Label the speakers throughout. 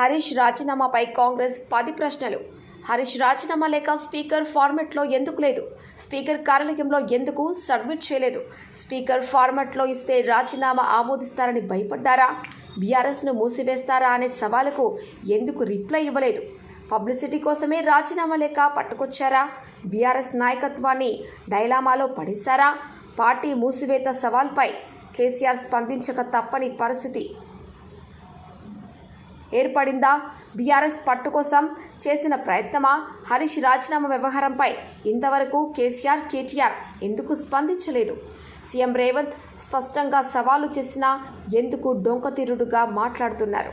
Speaker 1: హరీష్ రాజీనామాపై కాంగ్రెస్ పది ప్రశ్నలు. హరీష్ రాజీనామా లేక స్పీకర్ ఫార్మెట్లో ఎందుకు లేదు? స్పీకర్ కార్యాలయంలో ఎందుకు సబ్మిట్ చేయలేదు? స్పీకర్ ఫార్మెట్లో ఇస్తే రాజీనామా ఆమోదిస్తారని భయపడ్డారా? బీఆర్ఎస్ను మూసివేస్తారా అనే సవాలుకు ఎందుకు రిప్లై ఇవ్వలేదు? పబ్లిసిటీ కోసమే రాజీనామా లేక పట్టుకొచ్చారా? బీఆర్ఎస్ నాయకత్వాన్ని డైలామాలో పడేశారా? పార్టీ మూసివేత సవాల్పై కేసీఆర్ స్పందించక తప్పని పరిస్థితి. ఏర్పడిందా? బీఆర్ఎస్ పట్టు కోసం చేసిన ప్రయత్నమా? హరీష్ రాజీనామా వ్యవహారంపై ఇంతవరకు కేసీఆర్ కేటీఆర్ ఎందుకు స్పందించలేదు? సీఎం రేవంత్ స్పష్టంగా సవాలు చేసినా ఎందుకు డొంకతీరుడుగా మాట్లాడుతున్నారు?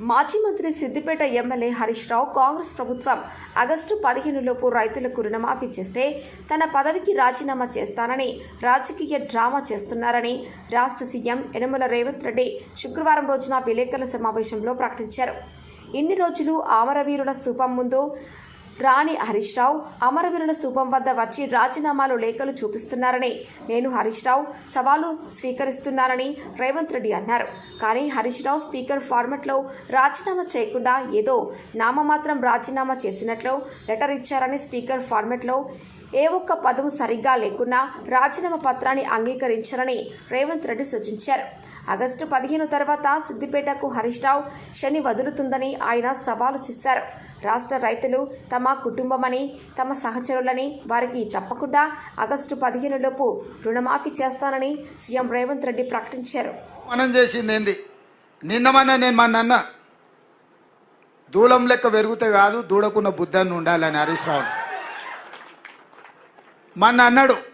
Speaker 1: మాజీ మంత్రి సిద్దిపేట ఎమ్మెల్యే హరీష్ రావు కాంగ్రెస్ ప్రభుత్వం ఆగస్టు పదిహేనులోపు రైతులకు రుణమాఫీ చేస్తే తన పదవికి రాజీనామా చేస్తానని రాజకీయ డ్రామా చేస్తున్నారని రాష్ట్ర సీఎం యనమల రేవంత్ రెడ్డి శుక్రవారం రోజున విలేకరుల సమావేశంలో ప్రకటించారు. ఇన్ని రోజులు ఆమరవీరుల స్థూపం ముందు రాణి హరీష్ రావు అమరవీరుల స్తూపం వద్ద వచ్చి రాజీనామాలు లేఖలు చూపిస్తున్నారని నేను హరీష్ రావు సవాలు స్వీకరిస్తున్నానని రేవంత్ రెడ్డి అన్నారు. కానీ హరీష్ రావు స్పీకర్ ఫార్మెట్లో రాజీనామా చేయకుండా ఏదో నామమాత్రం రాజీనామా చేసినట్లు లెటర్ ఇచ్చారని స్పీకర్ ఫార్మెట్లో ఏ ఒక్క పదము సరిగ్గా లేకున్నా రాజీనామా పత్రాన్ని అంగీకరించారని రేవంత్ రెడ్డి సూచించారు. ఆగస్టు పదిహేను తర్వాత సిద్దిపేటకు హరీష్ రావు శని వదులుతుందని ఆయన సవాలు చేశారు. రాష్ట్ర రైతులు తమ కుటుంబమని తమ సహచరులని వారికి తప్పకుండా ఆగస్టు పదిహేనులోపు రుణమాఫీ చేస్తానని సీఎం రేవంత్ రెడ్డి ప్రకటించారు.
Speaker 2: మనం చేసింది ఏంది? నిన్నమన్నా నేను మా నాన్న దూలం లెక్క పెరుగుతే కాదు దూడకున్న బుద్ధాన్ని ఉండాలని హరీష్ రావు. మన అన్నాడు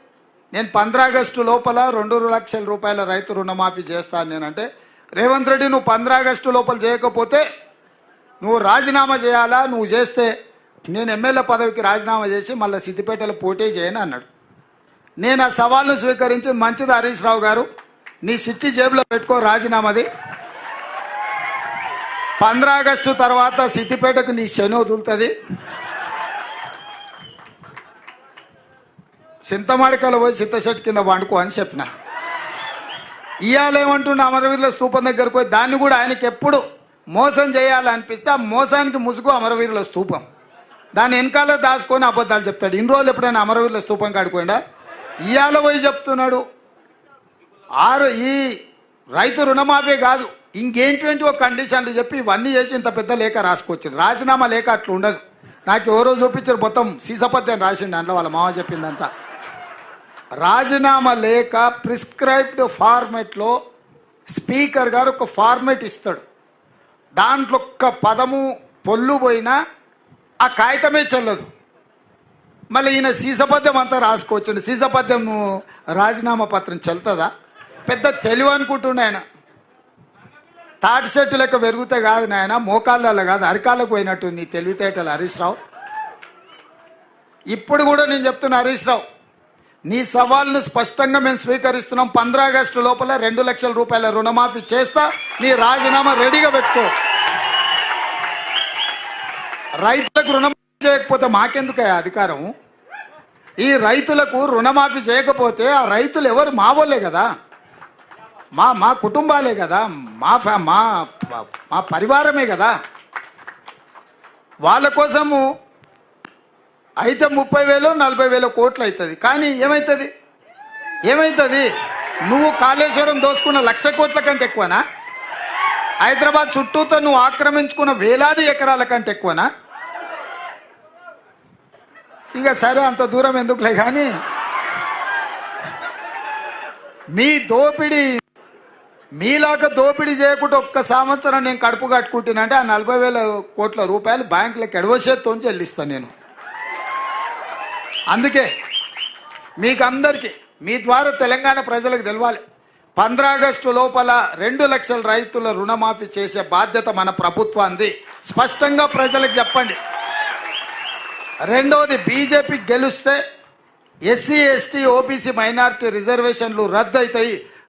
Speaker 2: నేను పంద్రాగస్టు లోపల రెండు లక్షల రూపాయల రైతు రుణమాఫీ చేస్తాను నేనంటే రేవంత్ రెడ్డి నువ్వు పంద్రాగస్టు లోపల చేయకపోతే నువ్వు రాజీనామా చేయాలా? నువ్వు చేస్తే నేను ఎమ్మెల్యే పదవికి రాజీనామా చేసి మళ్ళీ సిద్దిపేటలో పోటీ చేయను అన్నాడు. నేను ఆ సవాల్ను స్వీకరించి మంచిది హరీష్ రావు గారు నీ సిట్టి జేబులో పెట్టుకో రాజీనామాది. పంద్రాగస్టు తర్వాత సిద్దిపేటకు నీ శని వదులుతుంది. చింతమాడికలు పోయి చింతచెట్టు కింద వండుకో అని చెప్పిన. ఇవాళ అమరవీరుల స్తూపం దగ్గరకు పోయి దాన్ని కూడా ఆయనకి ఎప్పుడు మోసం చేయాలనిపిస్తే ఆ మోసానికి ముసుగు అమరవీరుల స్తూపం దాని వెనకాల దాచుకొని అబద్ధాలు చెప్తాడు. ఇన్ని రోజులు ఎప్పుడైనా అమరవీరుల స్తూపం కాడుకోండా ఇవాళ పోయి చెప్తున్నాడు. ఆరు ఈ రైతు రుణమాఫీ కాదు. ఇంకేంటి ఒక కండిషన్లు చెప్పి ఇవన్నీ చేసి ఇంత పెద్ద లేఖ రాసుకొచ్చారు రాజీనామా లేఖ అట్లా ఉండదు. నాకు ఎవరో చూపించారు మొత్తం సీసపత్యం రాసిండు అందులో వాళ్ళ మామ చెప్పిందంతా. రాజీనామా లేక ప్రిస్క్రైబ్డ్ ఫార్మెట్లో స్పీకర్ గారు ఒక ఫార్మెట్ ఇస్తాడు. దాంట్లో ఒక్క పదము పొల్లు పోయినా ఆ కాగితమే చెల్లదు. మళ్ళీ ఈయన సీసపద్యం అంతా రాసుకోవచ్చు సీసపద్యం రాజీనామా పత్రం చెల్తుందా పెద్ద తెలివి అనుకుంటుండే ఆయన. తాటి చెట్టు లెక్క పెరుగుతే కాదు నాయన మోకాళ్ళలో కాదు అరికాళ్ళకు పోయినట్టు నీ తెలివితేటలు హరీష్ రావు. ఇప్పుడు కూడా నేను చెప్తున్నా హరీష్ రావు నీ సవాల్ను స్పష్టంగా మేము స్వీకరిస్తున్నాం. పంద్ర ఆగస్టు లోపల రెండు లక్షల రూపాయల రుణమాఫీ చేస్తా నీ రాజీనామా రెడీగా పెట్టుకో. రైతులకు రుణమాఫీ చేయకపోతే మాకెందుకు అధికారం? ఈ రైతులకు రుణమాఫీ చేయకపోతే ఆ రైతులు ఎవరు? మా వాళ్ళే కదా. మా మా కుటుంబాలే కదా. మా ఫ్యా మా మా పరివారమే కదా. వాళ్ళ కోసము అయితే ముప్పై వేలు నలభై వేల కోట్లు అవుతుంది కానీ ఏమవుతుంది ఏమవుతుంది నువ్వు కాళేశ్వరం దోసుకున్న లక్ష కోట్ల కంటే ఎక్కువనా? హైదరాబాద్ చుట్టూతో నువ్వు ఆక్రమించుకున్న వేలాది ఎకరాల కంటే ఎక్కువనా? ఇక సరే అంత దూరం ఎందుకులే కానీ మీ దోపిడీ మీలాగా దోపిడీ చేయకుండా ఒక్క సంవత్సరం నేను కడుపు కట్టుకుంటున్నానంటే ఆ నలభై వేల కోట్ల రూపాయలు బ్యాంకులకు ఎడవసేత్తో చెల్లిస్తాను నేను. అందుకే మీకు అందరికీ మీ ద్వారా తెలంగాణ ప్రజలకు తెలవాలి. పంద్ర ఆగస్టు లోపల రెండు లక్షల రైతుల రుణమాఫీ చేసే బాధ్యత మన ప్రభుత్వాన్ని స్పష్టంగా ప్రజలకు చెప్పండి. రెండవది బీజేపీ గెలిస్తే ఎస్సీ ఎస్టీ ఓబీసీ మైనారిటీ రిజర్వేషన్లు రద్దు అవుతాయి